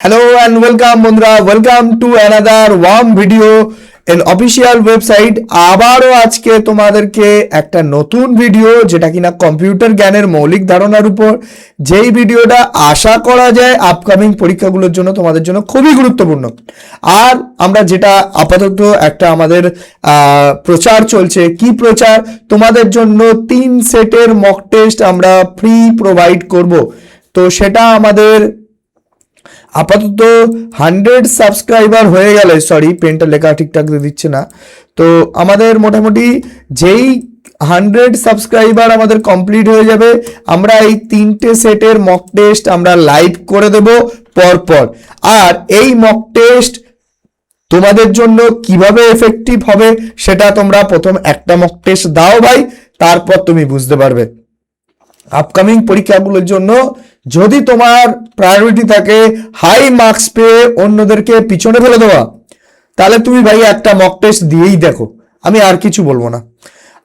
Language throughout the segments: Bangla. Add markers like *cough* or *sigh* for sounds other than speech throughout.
হ্যালো অ্যান্ড ওয়েলকাম বন্ধুরা ওয়েলকাম টু অ্যানাদার ওয়াম ভিডিও এন অফিসিয়াল ওয়েবসাইট আবারও আজকে তোমাদেরকে একটা নতুন ভিডিও যেটা কিনা কম্পিউটার জ্ঞানের মৌলিক ধারণার উপর। যেই ভিডিওটা আশা করা যায় আপকামিং পরীক্ষাগুলোর জন্য তোমাদের জন্য খুবই গুরুত্বপূর্ণ। আর আমরা যেটা আপাতত একটা আমাদের প্রচার চলছে, কি প্রচার? তোমাদের জন্য তিন সেটের মক টেস্ট আমরা ফ্রি প্রোভাইড করব। তো সেটা আমাদের আপাতত হান্ড্রেড সাবস্ক্রাইবার হয়ে গেলে, সরি, পেনটা লেখা ঠিকঠাক দিচ্ছে না, তো আমাদের মোটামুটি যেই হান্ড্রেড সাবস্ক্রাইবার আমাদের কমপ্লিট হয়ে যাবে, আমরা এই তিনটে সেটের মক টেস্ট আমরা লাইভ করে দেব পরপর। আর এই মক টেস্ট তোমাদের জন্য কীভাবে এফেক্টিভ হবে, সেটা তোমরা প্রথম একটা মক টেস্ট দাও ভাই, তারপর তুমি বুঝতে পারবে। আপকামিং পরীক্ষাগুলোর জন্য যদি তোমার প্রায়োরিটি থাকে হাই মার্কস পেয়ে অন্যদেরকে পিছনে ফেলে দেওয়া, তাহলে তুমি ভাই একটা মক টেস্ট দিয়েই দেখো। আমি আর কিছু বলব না।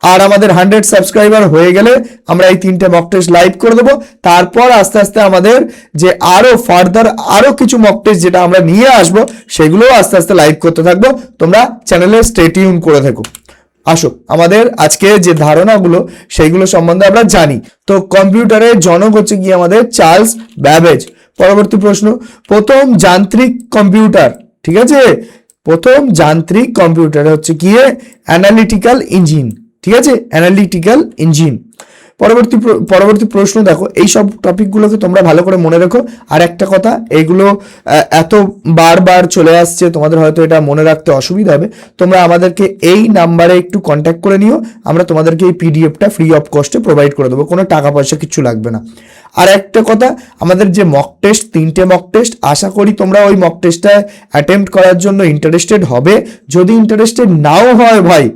আর আমাদের হান্ড্রেড সাবস্ক্রাইবার হয়ে গেলে আমরা এই তিনটে মক টেস্ট লাইভ করে দেবো। তারপর আস্তে আস্তে আমাদের যে আরও ফার্দার আরও কিছু মক টেস্ট যেটা আমরা নিয়ে আসব সেগুলো আস্তে আস্তে লাইভ করতে থাকব। তোমরা চ্যানেলে স্টেটিউন করে থাকো। আসো, আমাদের আজকে যে ধারণাগুলো, সেইগুলো সম্বন্ধে আমরা জানি। তো কম্পিউটারের জনক হচ্ছে কি আমাদের? Charles Babbage. পরবর্তী প্রশ্ন, প্রথম যান্ত্রিক কম্পিউটার, ঠিক আছে? প্রথম যান্ত্রিক কম্পিউটার হচ্ছে গিয়ে অ্যানালিটিক্যাল ইঞ্জিন ঠিক আছে? অ্যানালিটিক্যাল ইঞ্জিন পরবর্তী প্র- পরবর্তী প্রশ্ন দেখো এই সব টপিকগুলোকে তোমরা ভালো করে মনে রাখো। আর একটা কথা এইগুলো আহ, এত বারবার চলে আসছে তোমাদের হয়তো এটা মনে রাখতে অসুবিধা হবে। তোমরা আমাদেরকে এই নাম্বারে একটু কন্ট্যাক্ট করে নিও আমরা তোমাদেরকে এই পিডিএফটা ফ্রি অফ কস্টে প্রোভাইড করে দেবো কোনো টাকা পয়সা কিছু লাগবে না। আর একটা কথা আমাদের যে মক টেস্ট তিনটে মক টেস্ট আশা করি তোমরা ওই মক টেস্টটা অ্যাটেম্প্ট করার জন্য ইন্টারেস্টেড হবে। যদি ইন্টারেস্টেড নাও হয় ভাই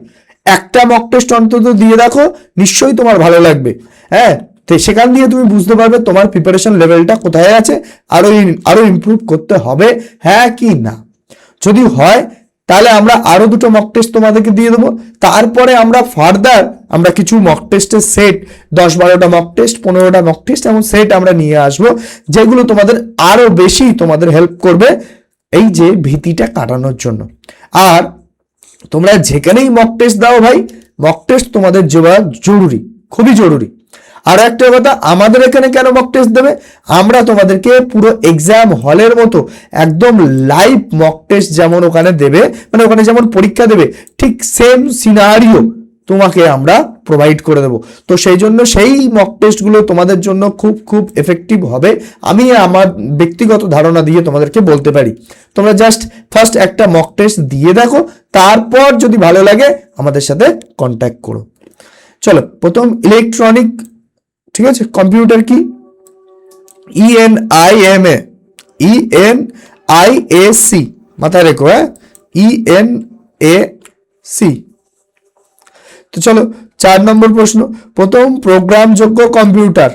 একটা মক টেস্ট অন্তত দিয়ে দেখো, নিশ্চয়ই তোমার ভালো লাগবে। হ্যাঁ তো সেখান দিয়ে তুমি বুঝতে পারবে তোমার প্রিপারেশন লেভেলটা কোথায় আছে, আরও ইন- আরও ইমপ্রুভ করতে হবে হ্যাঁ কি না। যদি হয়, তাহলে আমরা আরও দুটো মক টেস্ট তোমাদেরকে দিয়ে দেবো। তারপরে আমরা ফার্দার আমরা কিছু মক টেস্টের সেট দশ বারোটা মক টেস্ট পনেরোটা মক টেস্ট এমন সেট আমরা নিয়ে আসব, যেগুলো তোমাদের আরও বেশি তোমাদের হেল্প করবে এই যে ভীতিটা কাটানোর জন্য। আর তোমরা যেখানেই মক টেস্ট দাও ভাই মক টেস্ট তোমাদের যাওয়া জরুরি, খুবই জরুরি। আর একটা কথা, আমাদের এখানে কেন মক টেস্ট দেবে? আমরা তোমাদেরকে পুরো এক্সাম হলের মতো একদম লাইভ মক টেস্ট যেমন ওখানে দেবে মানে ওখানে যেমন পরীক্ষা দেবে, ঠিক সেম সিনারিও তোমাকে আমরা প্রোভাইড করে দেবো। তো সেই জন্য সেই মক টেস্টগুলো তোমাদের জন্য খুব খুব এফেক্টিভ হবে। আমি আমার ব্যক্তিগত ধারণা দিয়ে তোমাদেরকে বলতে পারি। তোমরা জাস্ট ফার্স্ট একটা মক টেস্ট দিয়ে দেখো, তারপর যদি ভালো লাগে আমাদের সাথে কন্ট্যাক্ট করো। চলো, প্রথম ইলেকট্রনিক ঠিক আছে? কম্পিউটার কি? EN I M A E N I A C মাথায় রেখো হ্যাঁ? ই এন এ সি তো চলো, চার নম্বর প্রশ্ন। প্রথম প্রোগ্রামযোগ্য কম্পিউটার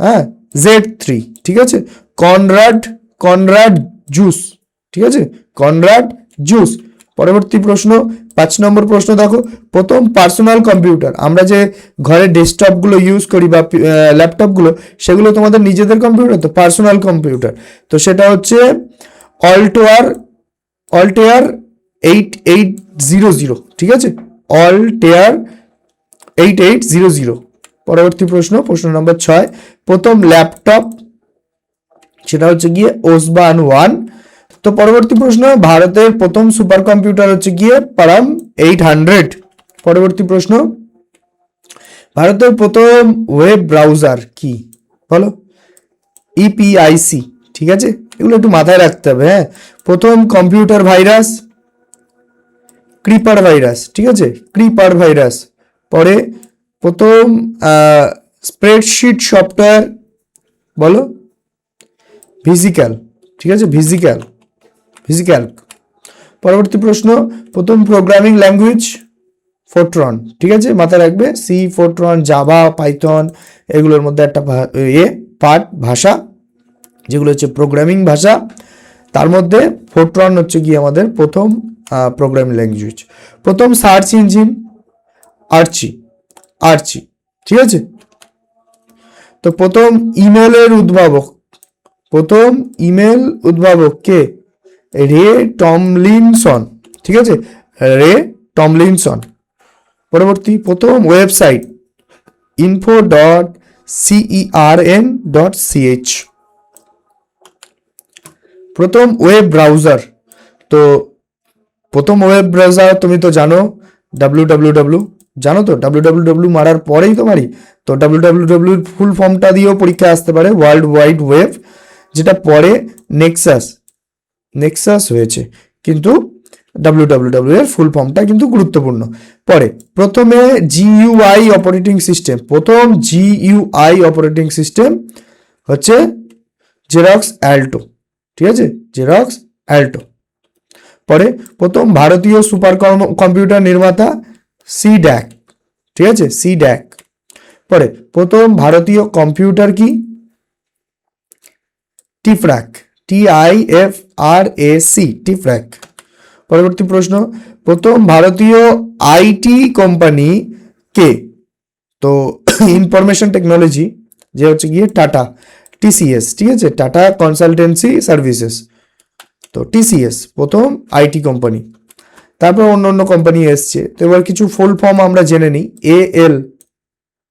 হ্যাঁ জেড থ্রি ঠিক আছে? কনরাড কনরাড জুস, ঠিক আছে? Konrad Zuse. পরবর্তী প্রশ্ন, পাঁচ নম্বর প্রশ্ন দেখো। প্রথম পার্সোনাল কম্পিউটার, আমরা যে ঘরে ডেস্কটপগুলো ইউজ করি বা ল্যাপটপগুলো, সেগুলো তোমাদের নিজেদের কম্পিউটার তো? Personal computer. তো সেটা হচ্ছে Altair, Altair eight eight zero zero ঠিক আছে? Altair eight eight zero zero. পরবর্তী প্রশ্ন প্রশ্ন নম্বর ছয়। প্রথম ল্যাপটপ সেটা হচ্ছে গিয়ে ওসবান ওয়ান। তো পরবর্তী প্রশ্ন, ভারতের প্রথম সুপার কম্পিউটার হচ্ছে গিয়ে পারাম এইট হান্ড্রেড। পরবর্তী প্রশ্ন, ভারতের প্রথম ওয়েব ব্রাউজার কি? বলো। ইপিআইসি ঠিক আছে? এগুলো একটু মাথায় রাখতে হবে হ্যাঁ? প্রথম কম্পিউটার ভাইরাস ক্রিপার ভাইরাস, ঠিক আছে? Creeper virus. পরে প্রথম স্প্রেডশিট সফটওয়্যার, বলো? ফিজিক্যাল ঠিক আছে? ফিজিক্যাল ফিজিক্যাল পরবর্তী প্রশ্ন, প্রথম প্রোগ্রামিং ল্যাঙ্গুয়েজ ফোট্রন ঠিক আছে? মাথায় রাখবে সি ফোট্রন জাভা, পাইথন, এগুলোর মধ্যে একটা এ পার্ট, ভাষা, যেগুলো হচ্ছে প্রোগ্রামিং ভাষা। তার মধ্যে ফোট্রন হচ্ছে কি আমাদের প্রথম প্রোগ্রামিং ল্যাঙ্গুয়েজ প্রথম সার্চ ইঞ্জিন আর্চি আর্চি ঠিক আছে? তো প্রথম ইমেলের উদ্ভাবক, প্রথম ইমেল উদ্ভাবক কে? রে টমলিনসন, ঠিক আছে? Ray Tomlinson. পরবর্তী, প্রথম website info dot CERN dot CH প্রথম ওয়েব ব্রাউজার তো প্রথম ওয়েব ব্রাউজার তুমি তো জানো ডাব্লিউ ডাব্লিউ ডাব্লিউ জানো তো? ডাব্লিউ ডাব্লিউ ডাব্লিউ মারার পরেই তো মারি তো ডাব্লিউ ডাব্লিউ ডাব্লিউর ফুল ফর্মটা দিয়েও পরীক্ষা আসতে পারে ওয়ার্ল্ড ওয়াইড ওয়েব যেটা পরে নেক্সাস নেক্সাস হয়েছে। কিন্তু ডাব্লিউ ডাব্লিউ ডাব্লিউ এর ফুল ফর্মটা কিন্তু গুরুত্বপূর্ণ। পরে, প্রথমে জিইউআই অপারেটিং সিস্টেম প্রথম জিইউআই অপারেটিং সিস্টেম হচ্ছে জেরক্স অ্যাল্টো ঠিক আছে? জেরক্স অ্যাল্টো পরে প্রথম ভারতীয় সুপার কম্পিউটার নির্মাতা সি ড্যাক ঠিক আছে? সি ড্যাক পরে প্রথম ভারতীয় কম্পিউটার কি? TIFRAC T I F R A C TIFRAC পরবর্তী প্রশ্ন, প্রথম ভারতীয় আইটি কোম্পানি কে? তো *coughs* ইনফরমেশন টেকনোলজি, যে হচ্ছে গিয়ে টাটা টিসিএস ঠিক আছে? Tata consultancy services. তো টিসিএস প্রথম আইটি কোম্পানি তারপর অন্য অন্য কোম্পানি এসছে। তো এবার কিছু ফুল ফর্ম আমরা জেনে নিই। এ এল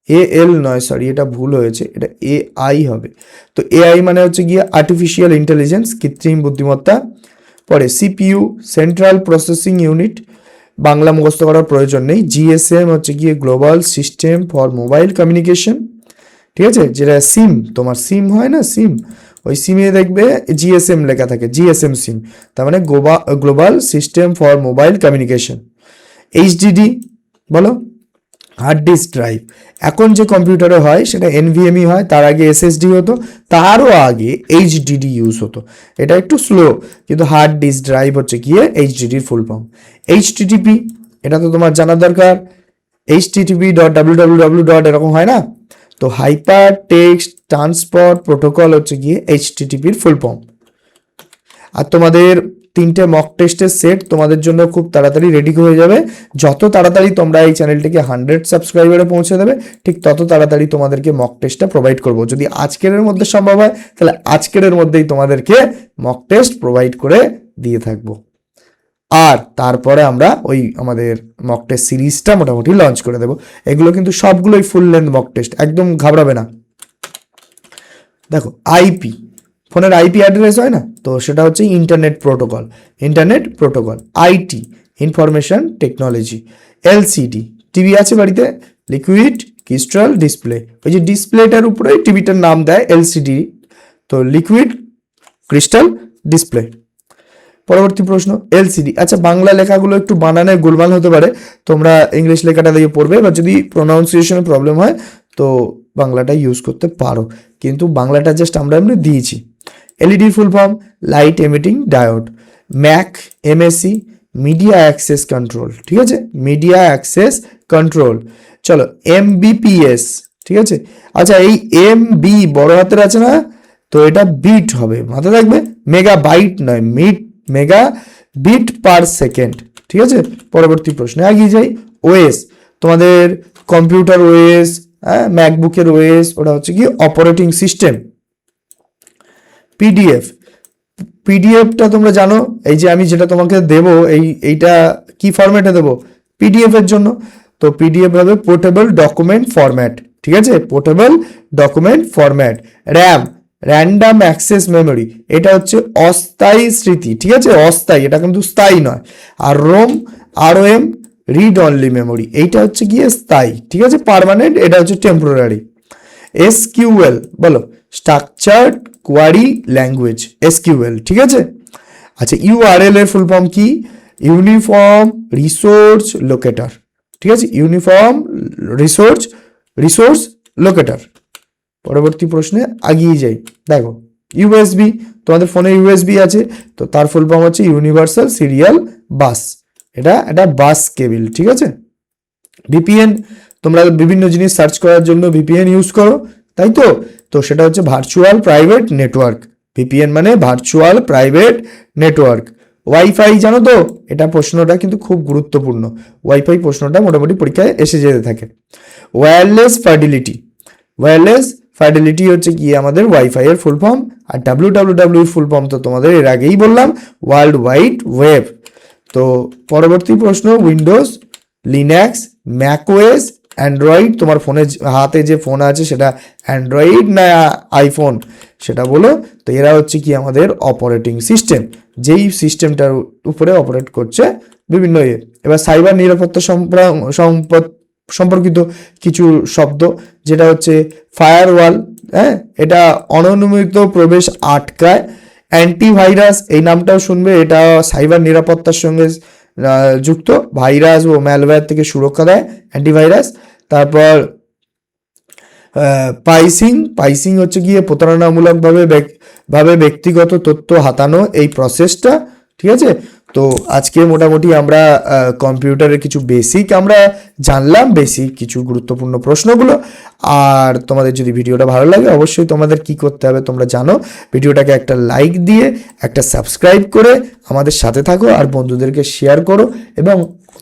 এ এল নয় সরি এটা ভুল হয়েছে। এটা এ আই হবে। তো এআই মানে হচ্ছে গিয়ে আর্টিফিশিয়াল ইন্টেলিজেন্স কৃত্রিম বুদ্ধিমত্তা। পরে CPU central processing unit Bangla মুখস্থ করার প্রয়োজন নেই। জিএসএম হচ্ছে গিয়ে global system for mobile communication ঠিক আছে? যেটা সিম তোমার সিম হয় না? সিম ওই সিমে দেখবে জিএসএম লেখা থাকে জিএসএম সিম তার মানে global system for mobile communication. HDD, বলো? Hard disk drive. এখন যে কম্পিউটারে হয়, সেটা এনভিএমই হয়, তার আগে এসএসডি হতো, তারও আগে এইচডিডি ইউজ হতো। এটা একটু স্লো কিন্তু হার্ড ডিস্ক ড্রাইভ হচ্ছে গিয়ে এইচডিডির ফুল ফর্ম এইচটিটিপি এটা তো তোমার জানার দরকার। HTTP dot W W W dot এরকম হয় না? তো হাইপার টেক্সট ট্রান্সপোর্ট প্রোটোকল হচ্ছে গিয়ে এইচটিটিপির ফুল ফর্ম আর তোমাদের তিনটে মক টেস্টের সেট তোমাদের জন্য খুব তাড়াতাড়ি রেডি হয়ে যাবে। যত তাড়াতাড়ি তোমরা এই চ্যানেলটিকে হান্ড্রেড সাবস্ক্রাইবারে পৌঁছে দেবে, ঠিক তত তাড়াতাড়ি তোমাদেরকে মক টেস্টটা প্রোভাইড করব। যদি আজকের মধ্যে সম্ভব হয়, তাহলে আজকের মধ্যেই তোমাদেরকে মক টেস্ট প্রোভাইড করে দিয়ে থাকব। আর তারপরে আমরা ওই আমাদের মক টেস্ট সিরিজটা মোটামুটি লঞ্চ করে দেবো। এগুলো কিন্তু সবগুলোই ফুল লেন্থ মক টেস্ট একদম ঘাবড়াবে না। দেখো আইপি ফোনের আইপি অ্যাড্রেস হয় না? তো সেটা হচ্ছে internet protocol internet protocol IT information technology LCD TV আছে বাড়িতে লিকুইড ক্রিস্টাল ডিসপ্লে ওই যে ডিসপ্লেটার উপরে টিভিটার নাম দেয় এলসিডি তো লিকুইড ক্রিস্টাল ডিসপ্লে পরবর্তী প্রশ্ন এলসিডি আচ্ছা বাংলা লেখাগুলো একটু বানানে গোলমাল হতে পারে, তোমরা ইংলিশ লেখাটা দিয়ে পড়বে, বা যদি প্রোনাউন্সিয়েশনের প্রবলেম হয়, তো বাংলাটা ইউজ করতে পারো। কিন্তু বাংলাটা জাস্ট আমরা এমনি দিয়েছি। LED full form light emitting diode MAC MSC media access control ঠিক আছে? মিডিয়া অ্যাক্সেস কন্ট্রোল চলো এমবিপিএস ঠিক আছে? আচ্ছা এই এম বি বড় হাতের আছে না? তো এটা বিট হবে। মাথায় রাখবে মেগা বাইট নয় মিট মেগা বিট পার সেকেন্ড ঠিক আছে? পরবর্তী প্রশ্নে এগিয়ে যাই। ওএস তোমাদের কম্পিউটার ওএস হ্যাঁ ম্যাকবুকের ওএস ওটা হচ্ছে কি অপারেটিং সিস্টেম পিডিএফ পিডিএফটা তোমরা জানো, এই যে আমি যেটা তোমাকে দেব, এই, এইটা কি ফরম্যাটে দেবো? পিডিএফ এর জন্য। তো পিডিএফ হবে পোর্টেবল ডকুমেন্ট ফরম্যাট ঠিক আছে? Portable document format RAM random access memory এটা হচ্ছে অস্থায়ী স্মৃতি, ঠিক আছে? অস্থায়ী, এটা কিন্তু স্থায়ী নয়। আর ROM R O M read only memory এইটা হচ্ছে গিয়ে স্থায়ী, ঠিক আছে? পার্মানেন্ট এটা হচ্ছে টেম্পোরারি এসকিউএল বলো স্ট্রাকচার্ড কোয়ারি ল্যাঙ্গুয়েজ এসকিউএল ঠিক আছে? আচ্ছা ইউআরএল এর ফুল ফর্ম কি? ইউনিফর্ম রিসোর্স লোকেটার ঠিক আছে? ইউনিফর্ম রিসোর্স রিসোর্স লোকেটার পরবর্তী প্রশ্নে আগিয়ে যাই। দেখো ইউএসবি তোমাদের ফোনে ইউএসবি আছে, তো তার ফুল ফর্ম হচ্ছে ইউনিভার্সাল সিরিয়াল বাস এটা এটা বাস কেবিল ঠিক আছে? ভিপিএন তোমরা বিভিন্ন জিনিস সার্চ করার জন্য ভিপিএন ইউজ করো, তাই তো? তো সেটা হচ্ছে ভার্চুয়াল প্রাইভেট নেটওয়ার্ক ভিপিএন মানে ভার্চুয়াল প্রাইভেট নেটওয়ার্ক ওয়াইফাই জানো তো? এটা প্রশ্নটা কিন্তু খুব গুরুত্বপূর্ণ। ওয়াইফাই প্রশ্নটা মোটামুটি পরীক্ষায় এসে যেতে থাকে। ওয়্যারলেস ফার্টিলিটি ওয়্যারলেস ফাইডেলিটি হচ্ছে কি? আমাদের ওয়াইফাই এর ফুল ফর্ম আর W W W full form তো তোমাদের এর আগেই বললাম ওয়ার্ল্ড ওয়াইড ওয়েব তো পরবর্তী প্রশ্ন উইন্ডোজ লিনাক্স ম্যাকওয়েস অ্যান্ড্রয়েড তোমার ফোনে হাতে যে ফোন আছে সেটা অ্যান্ড্রয়েড না আইফোন সেটা বলো। তো এরা হচ্ছে কি আমাদের অপারেটিং সিস্টেম যেই সিস্টেমটার উপরে অপারেট করছে বিভিন্ন ইয়ে। এবার সাইবার নিরাপত্তা সম্পদ, সম্পর্কিত কিছু শব্দ, যেটা হচ্ছে ফায়ারওয়াল হ্যাঁ? এটা অননুমিত প্রবেশ আটকায়। অ্যান্টিভাইরাস এই নামটাও শুনবে, এটা সাইবার নিরাপত্তার সঙ্গে যুক্ত। ভাইরাস ও ম্যালওয়্যার থেকে সুরক্ষা দেয় অ্যান্টিভাইরাস তারপর পাইসিং পাইসিং হচ্ছে গিয়ে প্রতারণামূলকভাবে ভাবে ব্যক্তিগত তথ্য হাতানো এই প্রসেসটা ঠিক আছে? তো আজকে মোটামুটি আমরা কম্পিউটারের কিছু বেসিক আমরা জানলাম বেসিক কিছু গুরুত্বপূর্ণ প্রশ্নগুলো। আর তোমাদের যদি ভিডিওটা ভালো লাগে, অবশ্যই তোমাদের কি করতে হবে তোমরা জানো। ভিডিওটাকে একটা লাইক দিয়ে, একটা সাবস্ক্রাইব করে আমাদের সাথে থাকো আর বন্ধুদেরকে শেয়ার করো এবং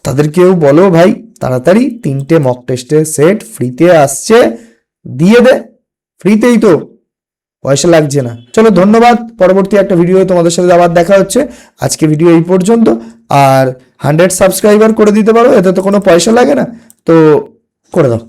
তাদেরকেও বলো ভাই, তাড়াতাড়ি তিনটে মক টেস্টের সেট ফ্রিতে আসছে, দিয়ে দে। ফ্রিতেই তো। পয়সা লাগছে না। চলো, ধন্যবাদ। পরবর্তী একটা ভিডিও তোমাদের সাথে আবার দেখা হচ্ছে। আজকে ভিডিও এই পর্যন্ত। আর হান্ড্রেড সাবস্ক্রাইবার করে দিতে পারো, এতে তো কোনো পয়সা লাগে না। তো করে দাও।